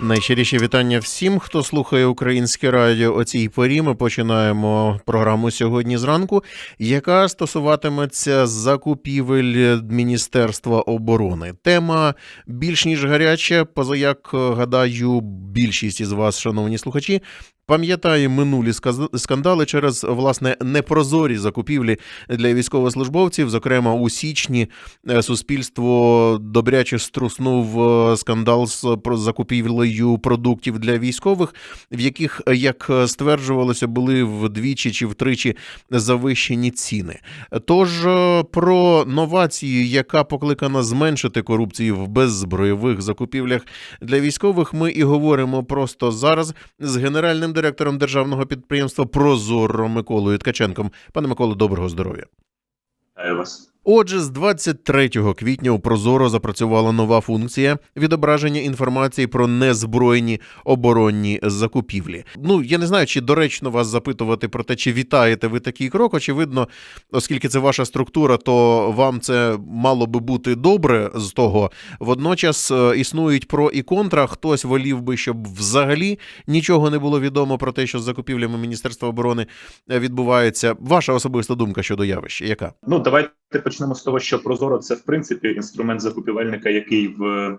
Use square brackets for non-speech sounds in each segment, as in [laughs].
Найщиріші вітання всім, хто слухає українське радіо. О цій порі ми починаємо програму сьогодні зранку, яка стосуватиметься закупівель Міністерства оборони. Тема більш ніж гаряча. Позаяк гадаю, більшість із вас, шановні слухачі. Пам'ятає минулі скандали через власне непрозорі закупівлі для військовослужбовців. Зокрема, у січні е, суспільство добряче струснув е, скандал з закупівлею продуктів для військових, в яких, е, як стверджувалося, були вдвічі чи втричі завищені ціни. Тож про новацію, яка покликана зменшити корупцію в беззбройових закупівлях для військових, ми і говоримо просто зараз з генеральним директором державного підприємства Прозоро Миколою Ткаченком. Пане Миколо, доброго здоров'я. Вас. Отже, з 23 квітня у Прозоро запрацювала нова функція відображення інформації про незбройні оборонні закупівлі. Ну я не знаю, чи доречно вас запитувати про те, чи вітаєте ви такий крок. Очевидно, оскільки це ваша структура, то вам це мало би бути добре з того. Водночас е, існують про і контра. Хтось волів би, щоб взагалі нічого не було відомо про те, що з закупівлями Міністерства оборони е, відбувається. Ваша особиста думка щодо явища, яка? Ну давайте почнемо з того, що Прозоро це в принципі інструмент закупівельника, який в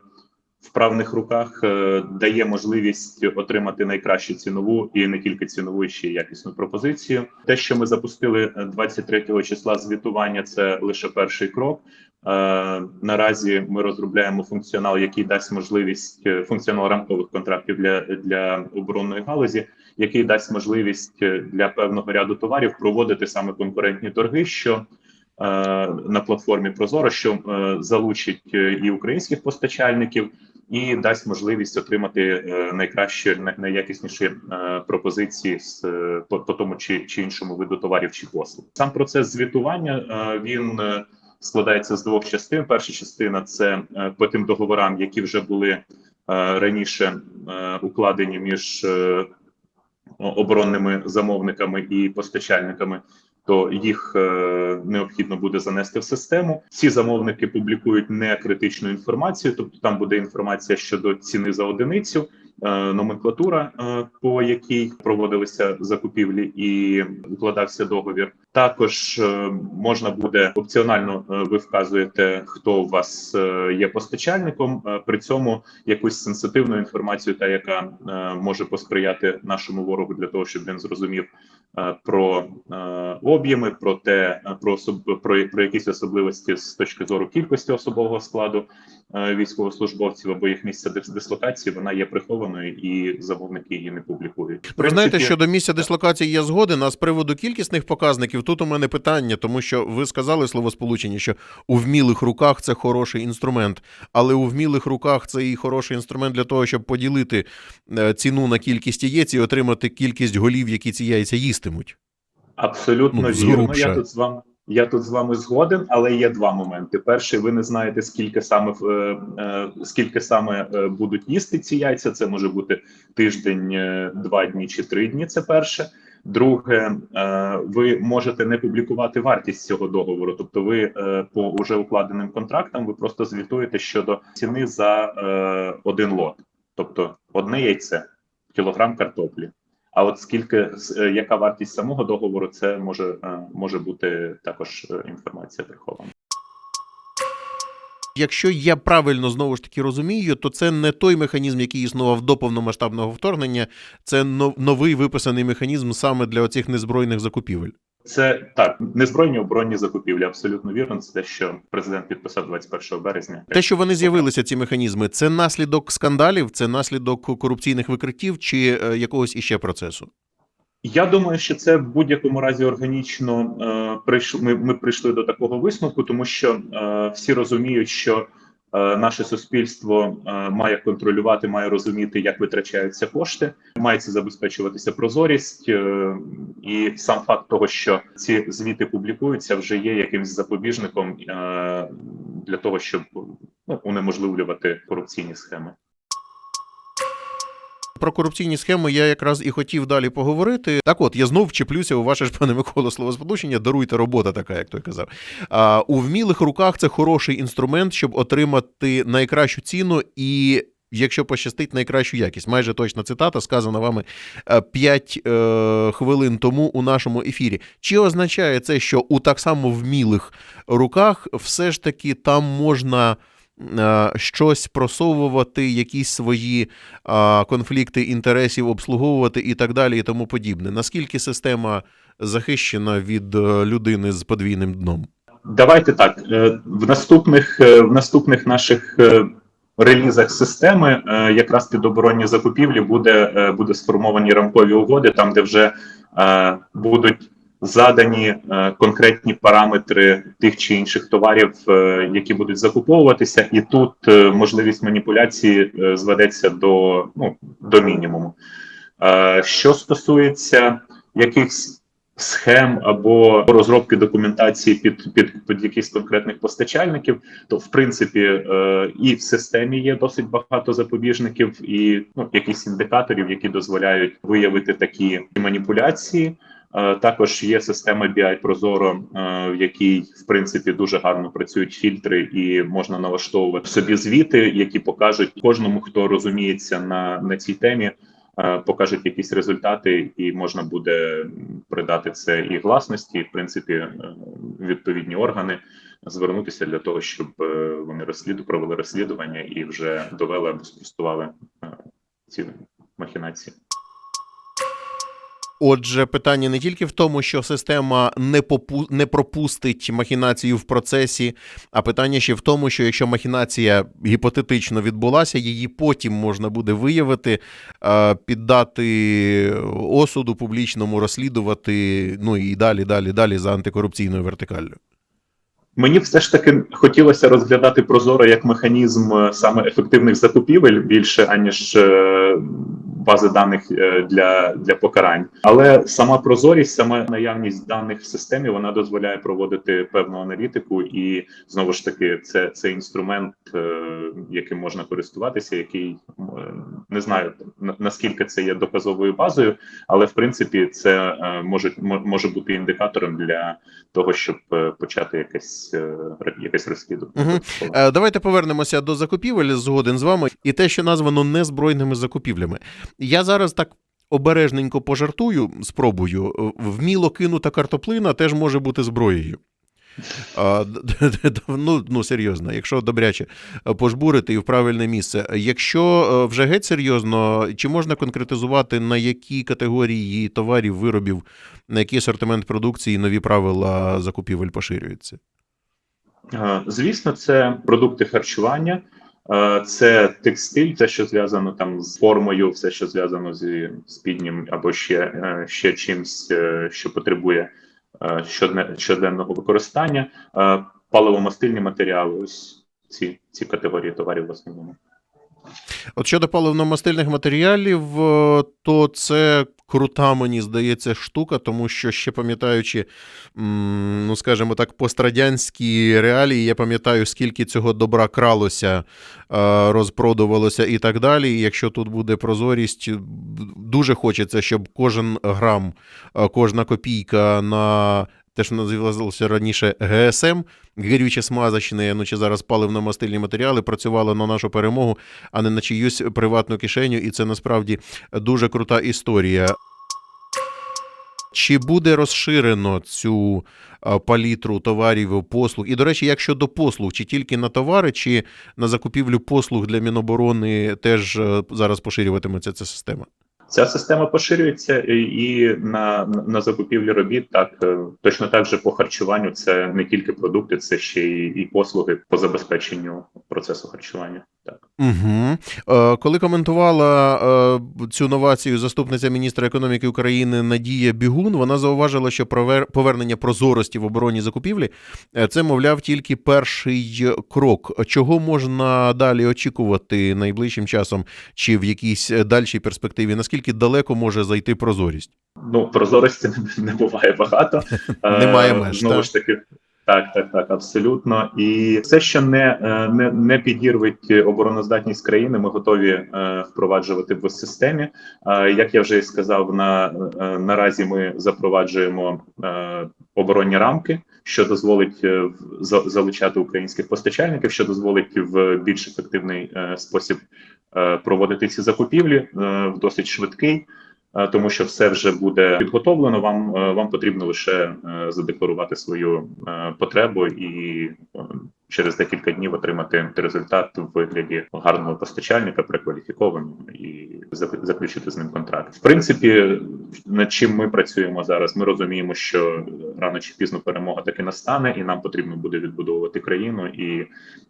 вправних руках е, дає можливість отримати найкращу цінову і не тільки цінову, ще й якісну пропозицію. Те, що ми запустили е, 23 числа звітування, це лише перший крок. Е, наразі ми розробляємо функціонал, який дасть можливість е, функціонал рамкових контрактів для, для оборонної галузі, який дасть можливість е, для певного ряду товарів проводити саме конкурентні торги, що е, на платформі Прозоро, що е, залучить е, і українських постачальників, і дасть можливість отримати е, найкращі найякісніші е, пропозиції з е, по, по тому чи, чи іншому виду товарів чи послуг. Сам процес звітування е, він е, складається з двох частин. Перша частина це е, по тим договорам, які вже були е, раніше е, укладені між е, оборонними замовниками і постачальниками, то їх е, необхідно буде занести в систему. Ці замовники публікують не критичну інформацію, тобто там буде інформація щодо ціни за одиницю. е, Номенклатура, е, по якій проводилися закупівлі і укладався договір. Також можна буде опціонально ви вказуєте, хто у вас є постачальником. При цьому якусь сенситивну інформацію, та яка може посприяти нашому ворогу для того, щоб він зрозумів про е, об'єми, про те, е, про особ... про, про якісь особливості з точки зору кількості особового складу е, військовослужбовців або їх місця дис- дислокації, вона є прихованою і замовники її не публікують. Ви знаєте, принципі, щодо місця дислокації я згоден, а з приводу кількісних показників тут у мене питання, тому що ви сказали словосполучення, що у вмілих руках це хороший інструмент, але у вмілих руках це і хороший інструмент для того, щоб поділити е, ціну на кількість яєць і отримати кількість голів, які ці яйця їстимуть. Абсолютно Ну, вірно. Я тут з вами. Я тут з вами згоден, але є два моменти. Перший, ви не знаєте, скільки саме е, е, скільки саме е, будуть їсти ці яйця. Це може бути тиждень, два дні чи три дні. Це перше. Друге, ви можете не публікувати вартість цього договору. Тобто, ви по уже укладеним контрактам ви просто звітуєте щодо ціни за один лот, тобто одне яйце, кілограм картоплі. А от скільки е, яка вартість самого договору, це може, е, може бути також е, інформація прихована. Якщо я правильно знову ж таки розумію, то це не той механізм, який існував до повномасштабного вторгнення, це новий виписаний механізм саме для оцих незбройних закупівель. Це так, незбройні оборонні закупівлі. Абсолютно вірно. Це те, що президент підписав 21 березня. Те, що вони з'явилися, ці механізми, це наслідок скандалів, це наслідок корупційних викриттів чи е, якогось іще процесу. Я думаю, що це в будь-якому разі органічно е, прийшли. Ми, ми прийшли до такого висновку, тому що е, всі розуміють, що наше суспільство е, має контролювати, має розуміти, як витрачаються кошти, мається забезпечуватися прозорість, е, і сам факт того, що ці звіти публікуються, вже є якимсь запобіжником е, для того, щоб ну, унеможливлювати корупційні схеми. Про корупційні схеми я якраз і хотів далі поговорити. Так от, я знов вчеплюся у ваше ж пане Миколо словосполучення. Даруйте робота така, як той казав. А, у вмілих руках це хороший інструмент, щоб отримати найкращу ціну і якщо пощастить, найкращу якість. Майже точна цитата, сказана вами 5 е, хвилин тому у нашому ефірі. Чи означає це, що у так само вмілих руках все ж таки там можна е, щось просовувати, якісь свої е, конфлікти інтересів обслуговувати і так далі, і тому подібне? Наскільки система захищена від е, людини з подвійним дном? Давайте так. е, В наступних е, в наступних наших е, релізах системи, е, якраз під оборонні закупівлі, буде, е, буде сформовані рамкові угоди, там де вже е, будуть задані е, конкретні параметри тих чи інших товарів, е, які будуть закуповуватися, і тут е, можливість маніпуляції зведеться до, ну, до мінімуму. Що стосується якихось схем або розробки документації під, під, під якихось конкретних постачальників, то в принципі і в системі є досить багато запобіжників і ну, якісь індикаторів, які дозволяють виявити такі маніпуляції. Е, Також є система BI Prozoro, е, в якій в принципі дуже гарно працюють фільтри, і можна налаштовувати собі звіти, які покажуть кожному, хто розуміється на, на цій темі, е, покажуть якісь результати, і можна буде придати це і гласності, і в принципі відповідні органи звернутися для того, щоб вони розсліду провели розслідування і вже довели або спростували ці махінації. Отже, питання не тільки в тому, що система не попу... не пропустить махінацію в процесі, а питання ще в тому, що якщо махінація гіпотетично відбулася, її потім можна буде виявити, е, піддати осуду публічному, розслідувати, ну і далі, далі, далі за антикорупційною вертикаллю. Мені все ж таки хотілося розглядати Прозоро як механізм е, саме ефективних закупівель більше аніж е, бази даних е, для, для покарань. Але сама прозорість, сама наявність даних в системі вона дозволяє проводити певну аналітику, і знову ж таки, це, це інструмент, яким можна користуватися, який не знаю на- наскільки це є доказовою базою, але в принципі це е, може може бути індикатором для того, щоб е, почати якесь е, якесь розслідування. Е, Давайте повернемося до закупівель згоден з вами і те, що названо незбройними закупівлями. Я зараз так обережненько пожартую, спробую. Вміло кинута картоплина теж може бути зброєю. [laughs] Ну, ну, серйозно, якщо добряче е, пожбурити і в правильне місце. Якщо е, вже геть серйозно, чи можна конкретизувати, на які категорії товарів, виробів, на який асортимент продукції нові правила закупівель поширюються? Звісно, це продукти харчування, це текстиль, все, що зв'язано там з формою, все, що зв'язано зі спіднім або ще, е, ще чимсь, е, що потребує щоденного використання, Е, паливомастильні матеріали. Ось ці, ці категорії товарів в основному. От щодо паливно-мастильних матеріалів, е, то це крута, мені здається, штука, тому що ще пам'ятаючи, ну скажімо так, пострадянські реалії, я пам'ятаю, скільки цього добра кралося, е, розпродувалося і так далі. Якщо тут буде прозорість, дуже хочеться, щоб кожен грам, е, кожна копійка на. Те, що називалося раніше ГСМ, горюче смазочне, ну чи зараз паливно-мастильні матеріали, працювало на нашу перемогу, а не на чиюсь приватну кишеню, і це насправді дуже крута історія. Чи буде розширено цю палітру товарів, послуг? І, до речі, як щодо послуг, чи тільки на товари, чи на закупівлю послуг для Міноборони теж е, зараз поширюватиметься ця система? Ця система поширюється і- на, на закупівлі робіт. Так е, точно так же по харчуванню. Це не тільки продукти, це ще і послуги по забезпеченню процесу харчування. Так. Угу. Е, коли коментувала е, цю новацію заступниця міністра економіки України Надія Бігун, вона зауважила, що повернення прозорості в оборонні закупівлі е, це, мовляв, тільки перший крок. Чого можна далі очікувати найближчим часом чи в якійсь дальшій перспективі? Наскільки далеко може зайти прозорість? Ну, прозорості [laughs] не, буває багато. Немає меж, Знову ж таки, Так, так, так, абсолютно. І все, що не, е, не, не підірвить обороноздатність країни, ми готові е, впроваджувати в системі. Е, Як я вже і сказав, на наразі ми запроваджуємо оборонні рамки, що дозволить е, залучати українських постачальників, що дозволить в більш ефективний спосіб проводити ці закупівлі в досить швидкий. Е, Тому що все вже буде підготовлено. Вам е, вам потрібно лише е, задекларувати свою потребу і через декілька днів отримати результат в вигляді гарного постачальника, прекваліфікованого і заключити з ним контракт. В принципі, над чим ми працюємо зараз, ми розуміємо, що рано чи пізно перемога таки настане, і нам потрібно буде відбудовувати країну. І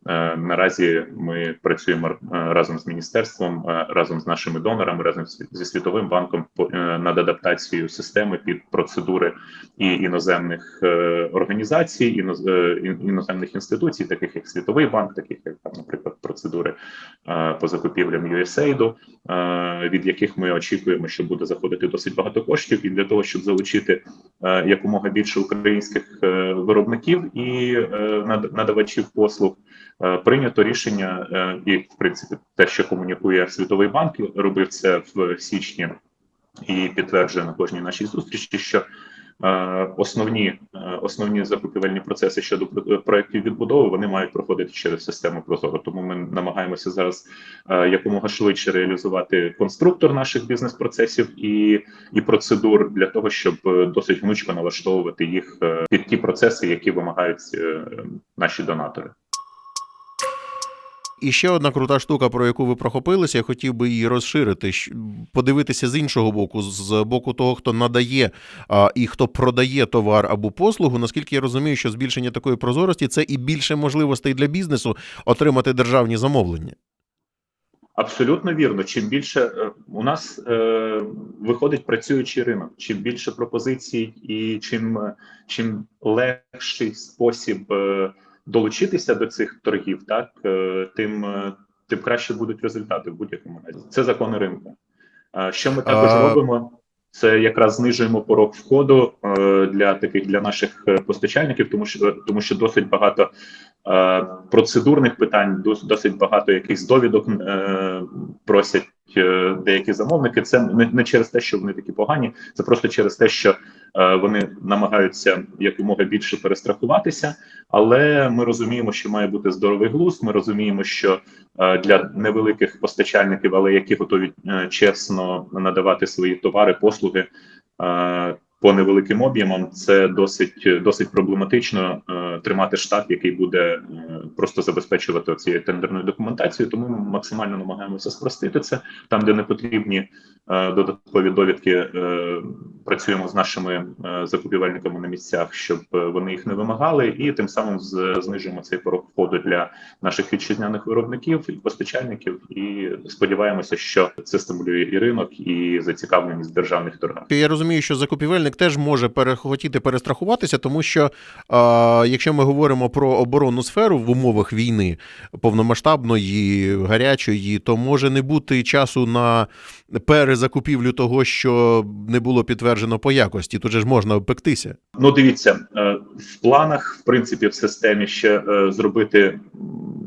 е, наразі ми працюємо е, разом з міністерством, е, разом з нашими донорами, разом зі світовим банком по- е, над адаптацією системи під процедури і іноземних організацій, іноз, іноземних інституцій, таких як Світовий банк, таких як там, наприклад, процедури е, по закупівлям USAID, е, від яких ми очікуємо, що буде заходити досить багато коштів, і для того, щоб залучити е, якомога більше українських виробників і надавачів послуг. Прийнято рішення, і в принципі те, що комунікує Світовий банк, робив це в січні і підтверджує на кожній нашій зустрічі, що основні, е, основні закупівельні процеси щодо про- проєктів відбудови вони мають проходити через систему Прозоро. Тому ми намагаємося зараз е, якомога швидше реалізувати конструктор наших бізнес-процесів і, і процедур для того, щоб е, досить гнучко налаштовувати їх е, під ті процеси, які вимагають е, наші донатори. І ще одна крута штука, про яку ви прохопилися, я хотів би її розширити, подивитися з іншого боку, з боку того, хто надає і хто продає товар або послугу. Наскільки я розумію, що збільшення такої прозорості це і більше можливостей для бізнесу отримати державні замовлення. Абсолютно вірно. Чим більше е, у нас е, виходить працюючий ринок, чим більше пропозицій, і чим, е, чим легший спосіб е, долучитися до цих торгів, так е, тим, е, тим краще будуть результати в будь-якому разі. Це закони ринку. Що ми також А- робимо? Це якраз знижуємо порог входу е, для таких для наших постачальників, тому що тому що досить багато процедурних питань, дос- досить багато якихось довідок просять деякі замовники. Це не, через те, що вони такі погані, це просто через те, що е, вони намагаються якомога більше перестрахуватися. Але ми розуміємо, що має бути здоровий глузд. Ми розуміємо, що е, для невеликих постачальників, але які готові е, чесно надавати свої товари, послуги. е, По невеликим об'ємам це досить досить проблематично е, тримати штат, який буде е, просто забезпечувати цією тендерною документацією. Тому ми максимально намагаємося спростити це там, де не потрібні е, додаткові довідки. Е, працюємо з нашими е, закупівельниками на місцях, щоб е, вони їх не вимагали, і тим самим з- знижуємо цей порог входу для наших вітчизняних виробників і постачальників. І сподіваємося, що це стимулює і ринок, і зацікавленість державних торгах. Я розумію, що закупівельник теж може перехотіти перестрахуватися, тому що а, якщо ми говоримо про оборонну сферу в умовах війни повномасштабної, гарячої, то може не бути часу на перезакупівлю того, що не було підтверджено по якості. Тут же ж можна обпектися. Ну, дивіться, е, в планах, в принципі, в системі ще е, зробити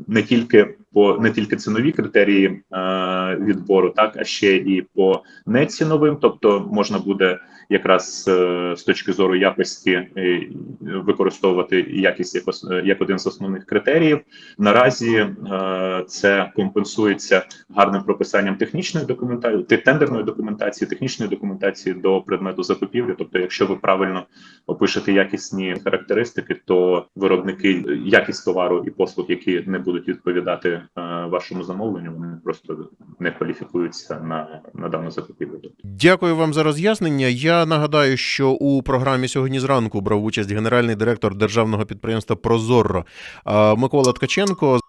не тільки по не тільки цинові критерії е, відбору, так а ще і по неціновим, тобто можна буде якраз е, з точки зору якості е, використовувати якість як, як один з основних критеріїв. Наразі е, це компенсується гарним прописанням технічної документації, тендерної документації, технічної документації до предмету закупівлі. Тобто, якщо ви правильно опишете якісні характеристики, то виробники якість товару і послуг, які не будуть відповідати вашому замовленню, вони просто не кваліфікуються на, на дану закупівлю. Дякую вам за роз'яснення. Я нагадаю, що у програмі сьогодні зранку брав участь генеральний директор державного підприємства Прозорро Микола Ткаченко.